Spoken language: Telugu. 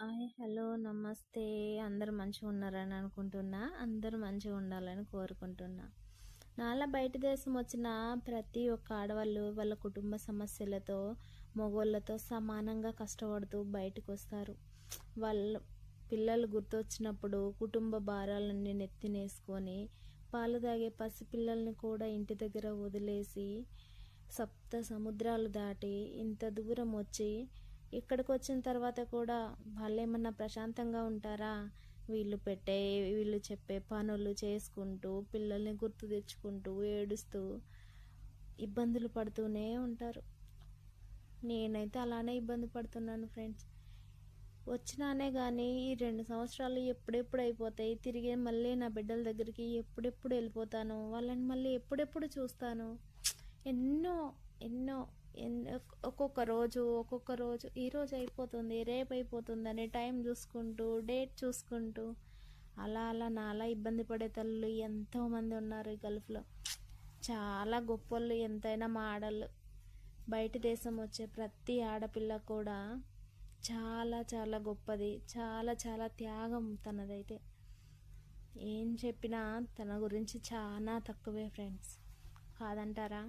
హాయ్ హలో నమస్తే. అందరు మంచిగా ఉన్నారని అనుకుంటున్నా. అందరూ మంచిగా ఉండాలని కోరుకుంటున్నా. నాలా బయట దేశం వచ్చిన ప్రతి ఒక్క ఆడవాళ్ళు వాళ్ళ కుటుంబ సమస్యలతో మగోళ్ళతో సమానంగా కష్టపడుతూ బయటకు వస్తారు వాళ్ళ పిల్లలు గుర్తొచ్చినప్పుడు కుటుంబ భారాలన్నీ నెత్తినేసుకొని పాలు తాగే పసిపిల్లల్ని కూడా ఇంటి దగ్గర వదిలేసి సప్త సముద్రాలు దాటి ఇంత దూరం వచ్చి ఇక్కడికి వచ్చిన తర్వాత కూడా వాళ్ళు ఏమన్నా ప్రశాంతంగా ఉంటారా? వీళ్ళు పెట్టే వీళ్ళు చెప్పే పనులు చేసుకుంటూ పిల్లల్ని గుర్తు తెచ్చుకుంటూ ఏడుస్తూ ఇబ్బందులు పడుతూనే ఉంటారు. నేనైతే అలానే ఇబ్బంది పడుతున్నాను ఫ్రెండ్స్. వచ్చినానే కానీ ఈ రెండు సంవత్సరాలు ఎప్పుడెప్పుడు అయిపోతాయి? తిరిగి మళ్ళీ నా బిడ్డల దగ్గరికి ఎప్పుడెప్పుడు వెళ్ళిపోతాను? వాళ్ళని మళ్ళీ ఎప్పుడెప్పుడు చూస్తాను? ఎన్నో ఎన్నో ఒక్కొక్క రోజు ఒక్కొక్క రోజు ఈరోజు అయిపోతుంది రేపు అయిపోతుందని టైం చూసుకుంటూ డేట్ చూసుకుంటూ అలా అలా నాలా ఇబ్బంది పడే తల్లులు ఎంతోమంది ఉన్నారు ఈ గల్ఫ్లో. చాలా గొప్పలు ఎంతైనా మా ఆడలు బయట దేశం వచ్చే ప్రతి ఆడపిల్ల కూడా చాలా చాలా గొప్పది. చాలా చాలా త్యాగం తనదైతే. ఏం చెప్పినా తన గురించి చాలా తక్కువే ఫ్రెండ్స్. కాదంటారా?